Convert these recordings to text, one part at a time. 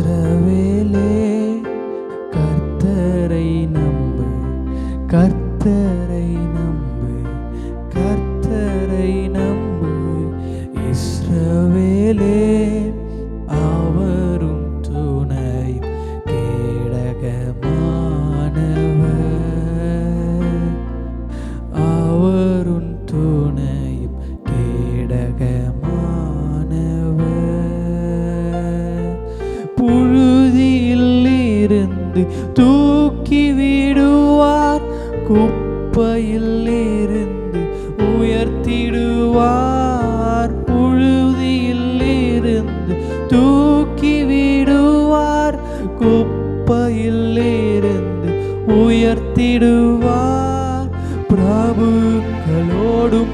இஸ்ரவேலே கர்த்தரை நம்பு கர்த்தரை நம்பு. இருந்து தூக்கி விடுவார். குப்பையில் இருந்து உயர்த்திடுவார். புழுதியில் இருந்து தூக்கி விடுவார். குப்பையில் இருந்து உயர்த்திடுவார். பிரபுக்களோடும்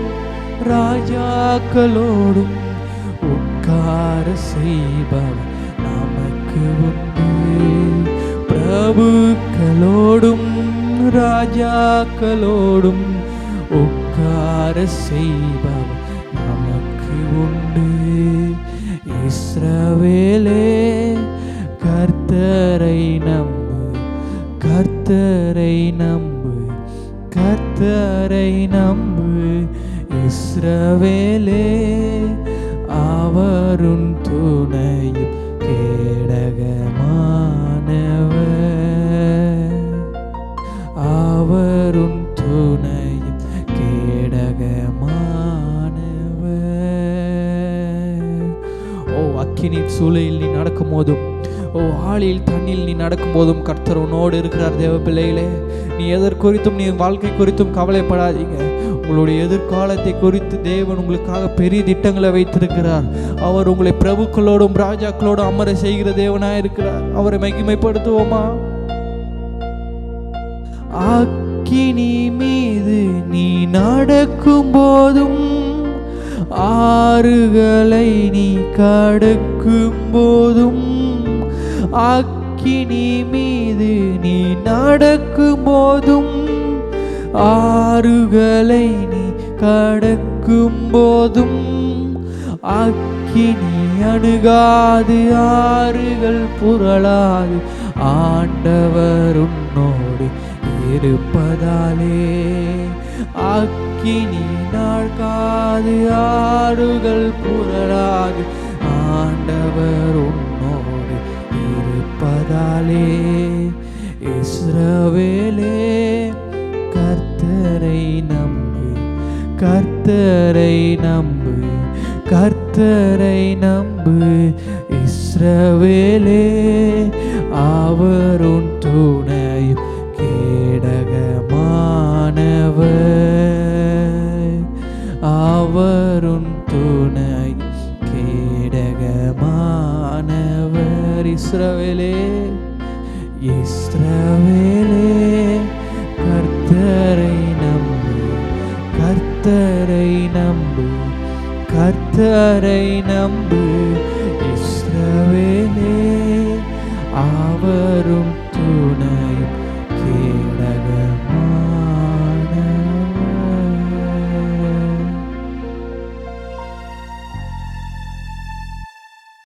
ராஜாக்களோடும் உட்கார செய்பவர். நமக்கு உண்டு பிரபுக்களோடும் ராஜாக்களோடும் உட்கார செய்பவர் நமக்கு உண்டு. இஸ்ரவேலே கர்த்தரை நம்பு கர்த்தரை நம்பு கர்த்தரை நம்பு. இஸ்ரவேலே அவருன் துணையும் கேடகமானவர் ஓ சூழலில் நீ நடக்கும் போதும் ஓ ஆளில் தண்ணில் நீ நடக்கும் போதும் கர்த்தர் உன்னோடு இருக்கிறார் தேவ பிள்ளைகளே. நீ எதற்குறித்தும் நீ வாழ்க்கை குறித்தும் கவலைப்படாதீங்க. உங்களுடைய எதிர்காலத்தை குறித்து தேவன் உங்களுக்காக பெரிய திட்டங்களை வைத்திருக்கிறார். அவர் உங்களை பிரபுக்களோடும் ராஜாக்களோடும் அமர செய்கிற தேவனாக இருக்கிறார். அவரை மகிமைப்படுத்துவோமா? அக்கினி மீது நீ நடக்கும் போதும் ஆறுகளை நீ கடக்கும் போதும் அக்கினி மீது நீ நடக்கும் போதும் ஆறுகளை நீ கடக்கும் போதும் அக்கினி அணுகாது ஆறுகள் புரளாது. ஆண்டவர் உன்னோடு இருப்பதாலே அக்கினி நாழ்காது ஆறுகள் புரளாது. ஆண்டவர் உன்னோடு இருப்பதாலே இஸ்ரவேலே கர்த்தரை நம் கர்த்தரை நம்பு கர்த்தரை நம்பு. இஸ்ரவேலே அவருன் துணையும் கேடகமானவர். அவருன் துணை கேடகமானவர். இஸ்ரவேலே இஸ்ரவேலே கர்த்தரை கர்த்தரை நம்பு கர்த்தரை நம்பு இஸ்ரவேலே.